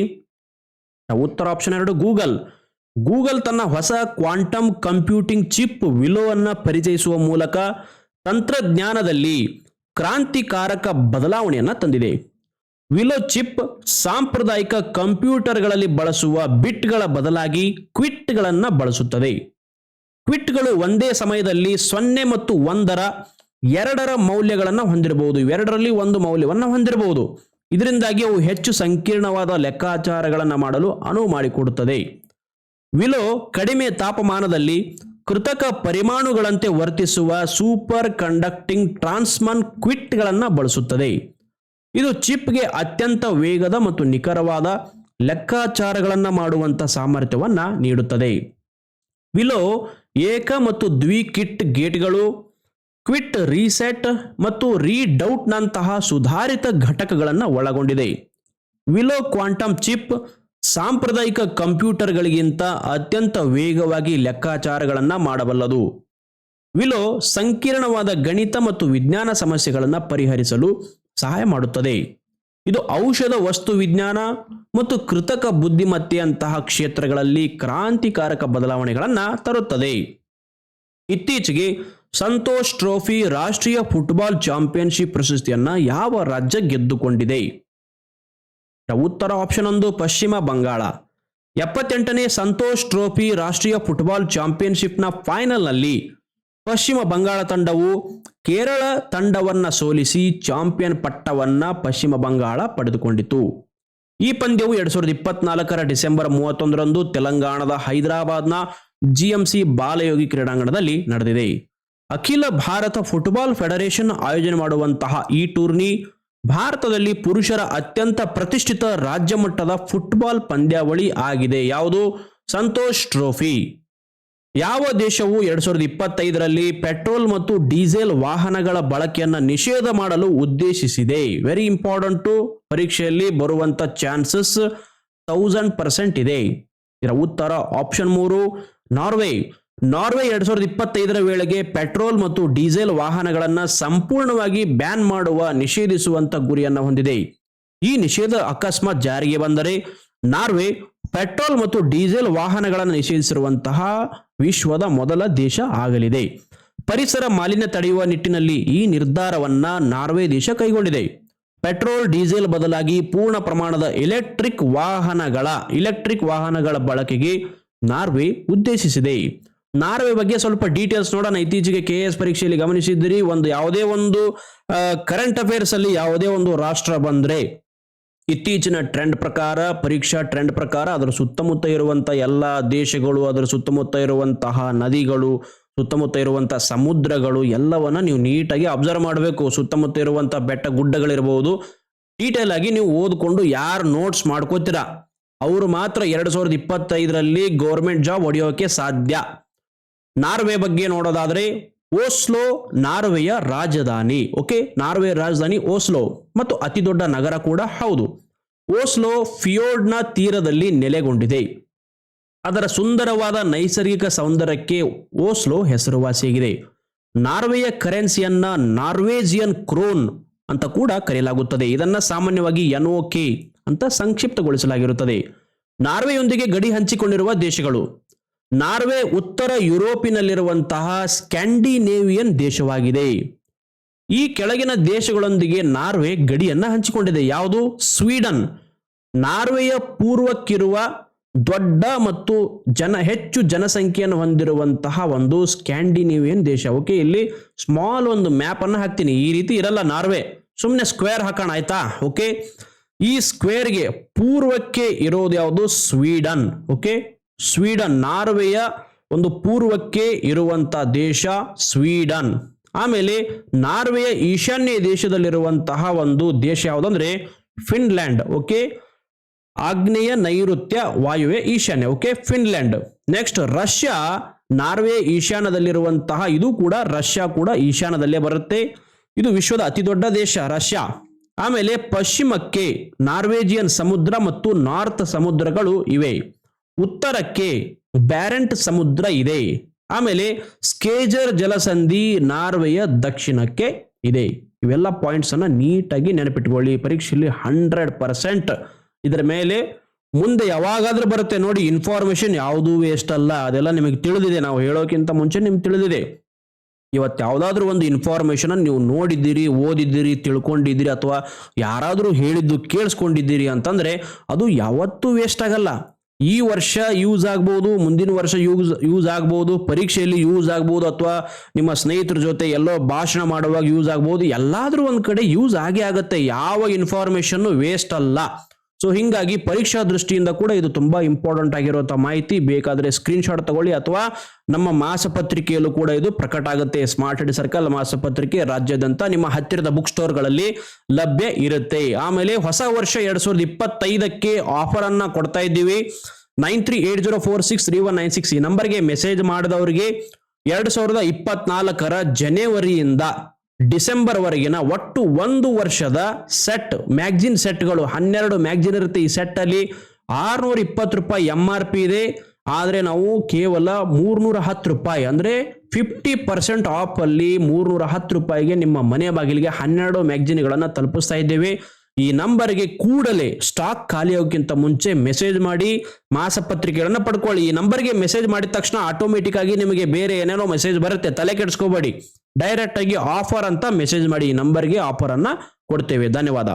Speaker 1: ಉತ್ತರ ಆಪ್ಷನ್ ಎರಡು, ಗೂಗಲ್. ಗೂಗಲ್ ತನ್ನ ಹೊಸ ಕ್ವಾಂಟಮ್ ಕಂಪ್ಯೂಟಿಂಗ್ ಚಿಪ್ ವಿಲೋ ಅನ್ನ ಪರಿಚಯಿಸುವ ಮೂಲಕ ತಂತ್ರಜ್ಞಾನದಲ್ಲಿ ಕ್ರಾಂತಿಕಾರಕ ಬದಲಾವಣೆಯನ್ನು ತಂದಿದೆ. ವಿಲೋ ಚಿಪ್ ಸಾಂಪ್ರದಾಯಿಕ ಕಂಪ್ಯೂಟರ್ಗಳಲ್ಲಿ ಬಳಸುವ ಬಿಟ್ಗಳ ಬದಲಾಗಿ ಕ್ವಿಟ್ಗಳನ್ನು ಬಳಸುತ್ತದೆ. ಕ್ವಿಟ್ಗಳು ಒಂದೇ ಸಮಯದಲ್ಲಿ ಸೊನ್ನೆ ಮತ್ತು ಒಂದರ ಎರಡರ ಮೌಲ್ಯಗಳನ್ನು ಹೊಂದಿರಬಹುದು. ಇವೆರಡರಲ್ಲಿ ಒಂದು ಮೌಲ್ಯವನ್ನು ಹೊಂದಿರಬಹುದು. ಇದರಿಂದಾಗಿ ಅವು ಹೆಚ್ಚು ಸಂಕೀರ್ಣವಾದ ಲೆಕ್ಕಾಚಾರಗಳನ್ನು ಮಾಡಲು ಅನುವು ಮಾಡಿಕೊಡುತ್ತದೆ. ವಿಲೋ, ಕಡಿಮೆ ತಾಪಮಾನದಲ್ಲಿ ಕೃತಕ ಪರಿಮಾಣುಗಳಂತೆ ವರ್ತಿಸುವ ಸೂಪರ್ ಕಂಡಕ್ಟಿಂಗ್ ಟ್ರಾನ್ಸ್ಮನ್ ಕ್ವಿಟ್ಗಳನ್ನು ಬಳಸುತ್ತದೆ. ಇದು ಚಿಪ್ಗೆ ಅತ್ಯಂತ ವೇಗದ ಮತ್ತು ನಿಖರವಾದ ಲೆಕ್ಕಾಚಾರಗಳನ್ನು ಮಾಡುವಂಥ ಸಾಮರ್ಥ್ಯವನ್ನು ನೀಡುತ್ತದೆ. ವಿಲೋ, ಏಕ ಮತ್ತು ದ್ವಿ ಕಿಟ್ ಗೇಟ್ಗಳು ಕ್ವಿಟ್ ರೀಸೆಟ್ ಮತ್ತು ರೀಡೌಟ್ನಂತಹ ಸುಧಾರಿತ ಘಟಕಗಳನ್ನು ಒಳಗೊಂಡಿದೆ. ವಿಲೋ ಕ್ವಾಂಟಮ್ ಚಿಪ್ ಸಾಂಪ್ರದಾಯಿಕ ಕಂಪ್ಯೂಟರ್ಗಳಿಗಿಂತ ಅತ್ಯಂತ ವೇಗವಾಗಿ ಲೆಕ್ಕಾಚಾರಗಳನ್ನು ಮಾಡಬಲ್ಲದು. ವಿಲೋ ಸಂಕೀರ್ಣವಾದ ಗಣಿತ ಮತ್ತು ವಿಜ್ಞಾನ ಸಮಸ್ಯೆಗಳನ್ನು ಪರಿಹರಿಸಲು ಸಹಾಯ ಮಾಡುತ್ತದೆ. ಇದು ಔಷಧ ವಸ್ತು ವಿಜ್ಞಾನ ಮತ್ತು ಕೃತಕ ಬುದ್ಧಿಮತ್ತೆಯಂತಹ ಕ್ಷೇತ್ರಗಳಲ್ಲಿ ಕ್ರಾಂತಿಕಾರಕ ಬದಲಾವಣೆಗಳನ್ನು ತರುತ್ತದೆ. ಇತ್ತೀಚೆಗೆ ಸಂತೋಷ್ ಟ್ರೋಫಿ ರಾಷ್ಟ್ರೀಯ ಫುಟ್ಬಾಲ್ ಚಾಂಪಿಯನ್ಶಿಪ್ ಪ್ರಶಸ್ತಿಯನ್ನ ಯಾವ ರಾಜ್ಯ ಗೆದ್ದುಕೊಂಡಿದೆ? ಉತ್ತರ ಆಪ್ಷನ್ ಒಂದು ಪಶ್ಚಿಮ ಬಂಗಾಳ. ಎಪ್ಪತ್ತೆಂಟನೇ ಸಂತೋಷ್ ಟ್ರೋಫಿ ರಾಷ್ಟ್ರೀಯ ಫುಟ್ಬಾಲ್ ಚಾಂಪಿಯನ್ಶಿಪ್ನ ಫೈನಲ್ನಲ್ಲಿ ಪಶ್ಚಿಮ ಬಂಗಾಳ ತಂಡವು ಕೇರಳ ತಂಡವನ್ನ ಸೋಲಿಸಿ ಚಾಂಪಿಯನ್ ಪಟ್ಟವನ್ನ ಪಶ್ಚಿಮ ಬಂಗಾಳ ಪಡೆದುಕೊಂಡಿತು ಈ ಪಂದ್ಯವು ಎರಡ್ ಸಾವಿರದ ಇಪ್ಪತ್ನಾಲ್ಕರ ಡಿಸೆಂಬರ್ ಮೂವತ್ತೊಂದರಂದು ತೆಲಂಗಾಣದ ಹೈದರಾಬಾದ್ನ ಜಿಎಂಸಿ ಬಾಲಯೋಗಿ ಕ್ರೀಡಾಂಗಣದಲ್ಲಿ ನಡೆದಿದೆ. ಅಖಿಲ ಭಾರತ ಫುಟ್ಬಾಲ್ ಫೆಡರೇಷನ್ ಆಯೋಜನೆ ಮಾಡುವಂತಹ ಈ ಟೂರ್ನಿ ಭಾರತದಲ್ಲಿ ಪುರುಷರ ಅತ್ಯಂತ ಪ್ರತಿಷ್ಠಿತ ರಾಜ್ಯ ಮಟ್ಟದ ಫುಟ್ಬಾಲ್ ಪಂದ್ಯಾವಳಿ ಆಗಿದೆ. ಯಾವುದು? ಸಂತೋಷ್ ಟ್ರೋಫಿ. ಯಾವ ದೇಶವು ಎರಡ್ ಸಾವಿರದ ಇಪ್ಪತ್ತೈದರಲ್ಲಿ ಪೆಟ್ರೋಲ್ ಮತ್ತು ಡೀಸೆಲ್ ವಾಹನಗಳ ಬಳಕೆಯನ್ನು ನಿಷೇಧ ಮಾಡಲು ಉದ್ದೇಶಿಸಿದೆ? ವೆರಿ ಇಂಪಾರ್ಟೆಂಟು ಪರೀಕ್ಷೆಯಲ್ಲಿ ಬರುವಂತ ಚಾನ್ಸಸ್ ತೌಸಂಡ್ ಪರ್ಸೆಂಟ್ ಇದೆ. ಇದರ ಉತ್ತರ ಆಪ್ಷನ್ ಮೂರು, ನಾರ್ವೆ. ನಾರ್ವೆ ಎರಡ್ ಸಾವಿರದ ಇಪ್ಪತ್ತೈದರ ವೇಳೆಗೆ ಪೆಟ್ರೋಲ್ ಮತ್ತು ಡೀಸೆಲ್ ವಾಹನಗಳನ್ನು ಸಂಪೂರ್ಣವಾಗಿ ಬ್ಯಾನ್ ಮಾಡುವ, ನಿಷೇಧಿಸುವಂತ ಗುರಿಯನ್ನು ಹೊಂದಿದೆ. ಈ ನಿಷೇಧ ಅಕಸ್ಮಾತ್ ಜಾರಿಗೆ ಬಂದರೆ ನಾರ್ವೆ ಪೆಟ್ರೋಲ್ ಮತ್ತು ಡೀಸೆಲ್ ವಾಹನಗಳನ್ನು ನಿಷೇಧಿಸಿರುವಂತಹ ವಿಶ್ವದ ಮೊದಲ ದೇಶ ಆಗಲಿದೆ. ಪರಿಸರ ಮಾಲಿನ್ಯ ತಡೆಯುವ ನಿಟ್ಟಿನಲ್ಲಿ ಈ ನಿರ್ಧಾರವನ್ನ ನಾರ್ವೆ ದೇಶ ಕೈಗೊಂಡಿದೆ. ಪೆಟ್ರೋಲ್, ಡೀಸೆಲ್ ಬದಲಾಗಿ ಪೂರ್ಣ ಪ್ರಮಾಣದ ಎಲೆಕ್ಟ್ರಿಕ್ ವಾಹನಗಳ ಎಲೆಕ್ಟ್ರಿಕ್ ವಾಹನಗಳ ಬಳಕೆಗೆ ನಾರ್ವೆ ಉದ್ದೇಶಿಸಿದೆ. ನಾರ್ವೆ ಬಗ್ಗೆ ಸ್ವಲ್ಪ ಡೀಟೇಲ್ಸ್ ನೋಡೋಣ. ಇತ್ತೀಚೆಗೆ ಕೆ ಎಸ್ ಪರೀಕ್ಷೆಯಲ್ಲಿ ಗಮನಿಸಿದ್ದೀರಿ, ಒಂದು ಯಾವುದೇ ಒಂದು ಕರೆಂಟ್ ಅಫೇರ್ಸ್ ಅಲ್ಲಿ ಯಾವುದೇ ಒಂದು ರಾಷ್ಟ್ರ ಬಂದ್ರೆ, ಇತ್ತೀಚಿನ ಟ್ರೆಂಡ್ ಪ್ರಕಾರ, ಪರೀಕ್ಷಾ ಟ್ರೆಂಡ್ ಪ್ರಕಾರ ಅದರ ಸುತ್ತಮುತ್ತ ಇರುವಂತ ಎಲ್ಲ ದೇಶಗಳು, ಅದರ ಸುತ್ತಮುತ್ತ ಇರುವಂತಹ ನದಿಗಳು, ಸುತ್ತಮುತ್ತ ಇರುವಂತಹ ಸಮುದ್ರಗಳು, ಎಲ್ಲವನ್ನ ನೀವು ನೀಟಾಗಿ ಅಬ್ಸರ್ವ್ ಮಾಡಬೇಕು. ಸುತ್ತಮುತ್ತ ಇರುವಂತಹ ಬೆಟ್ಟ ಗುಡ್ಡಗಳಿರಬಹುದು ಡೀಟೇಲ್ ಆಗಿ ನೀವು ಓದ್ಕೊಂಡು ಯಾರು ನೋಟ್ಸ್ ಮಾಡ್ಕೋತೀರಾ? ಅವರು ಮಾತ್ರ ಎರಡ್ ಸಾವಿರದ ಇಪ್ಪತ್ತೈದರಲ್ಲಿ ಗೌರ್ಮೆಂಟ್ ಜಾಬ್ ಹೊಡೆಯೋಕೆ ಸಾಧ್ಯ. ನಾರ್ವೆ ಬಗ್ಗೆ ನೋಡೋದಾದ್ರೆ ಓಸ್ಲೋ ನಾರ್ವೆಯ ರಾಜಧಾನಿ ಓಕೆ ನಾರ್ವೆ ರಾಜಧಾನಿ ಓಸ್ಲೋ ಮತ್ತು ಅತಿ ದೊಡ್ಡ ನಗರ ಕೂಡ ಹೌದು. ಓಸ್ಲೋ ಫಿಯೋರ್ಡ್ನ ತೀರದಲ್ಲಿ ನೆಲೆಗೊಂಡಿದೆ. ಅದರ ಸುಂದರವಾದ ನೈಸರ್ಗಿಕ ಸೌಂದರ್ಯಕ್ಕೆ ಓಸ್ಲೋ ಹೆಸರುವಾಸಿಯಾಗಿದೆ. ನಾರ್ವೆಯ ಕರೆನ್ಸಿಯನ್ನ ನಾರ್ವೇಜಿಯನ್ ಕ್ರೋನ್ ಅಂತ ಕೂಡ ಕರೆಯಲಾಗುತ್ತದೆ. ಇದನ್ನ ಸಾಮಾನ್ಯವಾಗಿ ಎನ್ಒಕೆ ಅಂತ ಸಂಕ್ಷಿಪ್ತಗೊಳಿಸಲಾಗಿರುತ್ತದೆ. ನಾರ್ವೆಯೊಂದಿಗೆ ಗಡಿ ಹಂಚಿಕೊಂಡಿರುವ ದೇಶಗಳು. ನಾರ್ವೆ ಉತ್ತರ ಯುರೋಪಿನಲ್ಲಿರುವಂತಹ ಸ್ಕ್ಯಾಂಡಿನೇವಿಯನ್ ದೇಶವಾಗಿದೆ. ಈ ಕೆಳಗಿನ ದೇಶಗಳೊಂದಿಗೆ ನಾರ್ವೆ ಗಡಿಯನ್ನ ಹಂಚಿಕೊಂಡಿದೆ. ಯಾವುದು? ಸ್ವೀಡನ್. ನಾರ್ವೆಯ ಪೂರ್ವಕ್ಕಿರುವ ದೊಡ್ಡ ಮತ್ತು ಜನ, ಹೆಚ್ಚು ಜನಸಂಖ್ಯೆಯನ್ನು ಹೊಂದಿರುವಂತಹ ಒಂದು ಸ್ಕ್ಯಾಂಡಿನೇವಿಯನ್ ದೇಶ. ಓಕೆ, ಇಲ್ಲಿ ಸ್ಮಾಲ್ ಒಂದು ಮ್ಯಾಪ್ ಅನ್ನು ಹಾಕ್ತೀನಿ. ಈ ರೀತಿ ಇರಲ್ಲ ನಾರ್ವೆ. ಸುಮ್ಮನೆ ಸ್ಕ್ವೇರ್ ಹಾಕೋಣ, ಆಯ್ತಾ? ಓಕೆ, ಈ ಸ್ಕ್ವೇರ್ಗೆ ಪೂರ್ವಕ್ಕೆ ಇರೋದು ಯಾವುದು? ಸ್ವೀಡನ್. ಓಕೆ ಸ್ವೀಡನ್, ನಾರ್ವೆಯ ಒಂದು ಪೂರ್ವಕ್ಕೆ ಇರುವಂತ ದೇಶ ಸ್ವೀಡನ್. ಆಮೇಲೆ ನಾರ್ವೆಯ ಈಶಾನ್ಯ ದೇಶದಲ್ಲಿರುವಂತಹ ಒಂದು ದೇಶ ಯಾವುದಂದ್ರೆ ಫಿನ್ಲ್ಯಾಂಡ್, ಓಕೆ? ಆಗ್ನೇಯ ನೈಋತ್ಯ ವಾಯುವೆ ಈಶಾನ್ಯ, okay? Finland. Next Russia Norway ಈಶಾನ್ಯದಲ್ಲಿರುವಂತಹ ಇದು ಕೂಡ ರಷ್ಯಾ ಕೂಡ ಈಶಾನ್ಯದಲ್ಲೇ ಬರುತ್ತೆ. ಇದು ವಿಶ್ವದ ಅತಿ ದೊಡ್ಡ ದೇಶ, ರಷ್ಯಾ. ಆಮೇಲೆ ಪಶ್ಚಿಮಕ್ಕೆ ನಾರ್ವೇಜಿಯನ್ ಸಮುದ್ರ ಮತ್ತು ನಾರ್ತ್ ಸಮುದ್ರಗಳು ಇವೆ. ಉತ್ತರಕ್ಕೆ ಬ್ಯಾರೆಂಟ್ ಸಮುದ್ರ ಇದೆ. ಆಮೇಲೆ ಸ್ಕೇಜರ್ ಜಲಸಂಧಿ ನಾರ್ವೆಯ ದಕ್ಷಿಣಕ್ಕೆ ಇದೆ. ಇವೆಲ್ಲ ಪಾಯಿಂಟ್ಸ್ ಅನ್ನ ನೀಟಾಗಿ ನೆನಪಿಟ್ಕೊಳ್ಳಿ. ಪರೀಕ್ಷೆಯಲ್ಲಿ ಹಂಡ್ರೆಡ್ ಪರ್ಸೆಂಟ್ ಇದರ ಮೇಲೆ ಮುಂದೆ ಯಾವಾಗಾದ್ರೂ ಬರುತ್ತೆ ನೋಡಿ ಇನ್ಫಾರ್ಮೇಶನ್ ಯಾವುದೂ ವೇಸ್ಟ್ ಅಲ್ಲ. ಅದೆಲ್ಲ ನಿಮಗೆ ತಿಳಿದಿದೆ. ನಾವು ಹೇಳೋಕ್ಕಿಂತ ಮುಂಚೆ ನಿಮ್ಗೆ ತಿಳಿದಿದೆ. ಇವತ್ತು ಯಾವುದಾದ್ರೂ ಒಂದು ಇನ್ಫಾರ್ಮೇಶನ್ ನೀವು ನೋಡಿದ್ದೀರಿ, ಓದಿದ್ದೀರಿ, ತಿಳ್ಕೊಂಡಿದ್ದೀರಿ ಅಥವಾ ಯಾರಾದರೂ ಹೇಳಿದ್ದು ಕೇಳಿಸ್ಕೊಂಡಿದ್ದೀರಿ ಅಂತಂದ್ರೆ ಅದು ಯಾವತ್ತೂ ವೇಸ್ಟ್ ಆಗಲ್ಲ. ಈ ವರ್ಷ ಯೂಸ್ ಆಗ್ಬೋದು, ಮುಂದಿನ ವರ್ಷ ಯೂಸ್ ಯೂಸ್ ಆಗ್ಬೋದು, ಪರೀಕ್ಷೆಯಲ್ಲಿ ಯೂಸ್ ಆಗ್ಬೋದು ಅಥವಾ ನಿಮ್ಮ ಸ್ನೇಹಿತರ ಜೊತೆ ಎಲ್ಲೋ ಭಾಷಣ ಮಾಡುವಾಗ ಯೂಸ್ ಆಗ್ಬೋದು, ಎಲ್ಲಾದರೂ ಒಂದು ಕಡೆ ಯೂಸ್ ಆಗೇ ಆಗುತ್ತೆ. ಯಾವ ಇನ್ಫಾರ್ಮೇಷನ್ನು ವೇಸ್ಟ್ ಅಲ್ಲ. ಸೊ ಹಿಂಗಾಗಿ ಪರೀಕ್ಷಾ ದೃಷ್ಟಿಯಿಂದ ಕೂಡ ಇದು ತುಂಬಾ ಇಂಪಾರ್ಟೆಂಟ್ ಆಗಿರುವಂತಹ ಮಾಹಿತಿ. ಬೇಕಾದ್ರೆ ಸ್ಕ್ರೀನ್ ಶಾಟ್ ತಗೊಳ್ಳಿ ಅಥವಾ ನಮ್ಮ ಮಾಸಪತ್ರಿಕೆಯಲ್ಲೂ ಕೂಡ ಇದು ಪ್ರಕಟ ಆಗುತ್ತೆ. ಸ್ಮಾರ್ಟ್ ಸಿಟಿ ಸರ್ಕಲ್ ಮಾಸಪತ್ರಿಕೆ ರಾಜ್ಯದಂತ ನಿಮ್ಮ ಹತ್ತಿರದ ಬುಕ್ ಸ್ಟೋರ್ಗಳಲ್ಲಿ ಲಭ್ಯ ಇರುತ್ತೆ. ಆಮೇಲೆ ಹೊಸ ವರ್ಷ ಎರಡ್ ಸಾವಿರದ ಇಪ್ಪತ್ತೈದಕ್ಕೆ ಆಫರ್ ಅನ್ನ ಕೊಡ್ತಾ ಇದ್ದೀವಿ. Nine three eight zero four six three one nine six ಈ ನಂಬರ್ಗೆ ಮೆಸೇಜ್ ಮಾಡಿದವರಿಗೆ ಎರಡ್ ಸಾವಿರದ ಇಪ್ಪತ್ನಾಲ್ಕರ ಜನವರಿಯಿಂದ ಡಿಸೆಂಬರ್ ವರೆಗಿನ ಒಟ್ಟು ಒಂದು ವರ್ಷದ ಸೆಟ್, ಮ್ಯಾಗ್ಜಿನ್ ಸೆಟ್ಗಳು. ಹನ್ನೆರಡು ಮ್ಯಾಗ್ಜಿನ್ ಇರುತ್ತೆ ಈ ಸೆಟ್ ಅಲ್ಲಿ ಆರ್ನೂರ ಇಪ್ಪತ್ತು ರೂಪಾಯಿ ಎಂ ಆರ್ ಪಿ ಇದೆ. ಆದರೆ ನಾವು ಕೇವಲ ಮೂರ್ನೂರ ಹತ್ತು ರೂಪಾಯಿ, ಅಂದ್ರೆ ಫಿಫ್ಟಿ ಪರ್ಸೆಂಟ್ ಆಫ್ ಅಲ್ಲಿ ಮೂರ್ನೂರ ಹತ್ತು ರೂಪಾಯಿಗೆ ನಿಮ್ಮ ಮನೆ ಬಾಗಿಲಿಗೆ ಹನ್ನೆರಡು ಮ್ಯಾಗ್ಜಿನ್ಗಳನ್ನು ತಲುಪಿಸ್ತಾ ಇದ್ದೇವೆ. ಈ ನಂಬರ್ಗೆ ಕೂಡಲೇ ಸ್ಟಾಕ್ ಖಾಲಿ ಆಗೋಕ್ಕಿಂತ ಮುಂಚೆ ಮೆಸೇಜ್ ಮಾಡಿ ಮಾಸಪತ್ರಿಕೆಗಳನ್ನು ಪಡ್ಕೊಳ್ಳಿ. ಈ ನಂಬರ್ಗೆ ಮೆಸೇಜ್ ಮಾಡಿದ ತಕ್ಷಣ ಆಟೋಮೆಟಿಕ್ ಆಗಿ ನಿಮಗೆ ಬೇರೆ ಏನೇನೋ ಮೆಸೇಜ್ ಬರುತ್ತೆ. ತಲೆ ಕೆಡಿಸ್ಕೋಬೇಡಿ. ಡೈರೆಕ್ಟ್ ಆಗಿ ಆಫರ್ ಅಂತ ಮೆಸೇಜ್ ಮಾಡಿ ಈ ನಂಬರ್ಗೆ ಆಫರ್ ಅನ್ನ ಕೊಡ್ತೇವೆ. ಧನ್ಯವಾದ.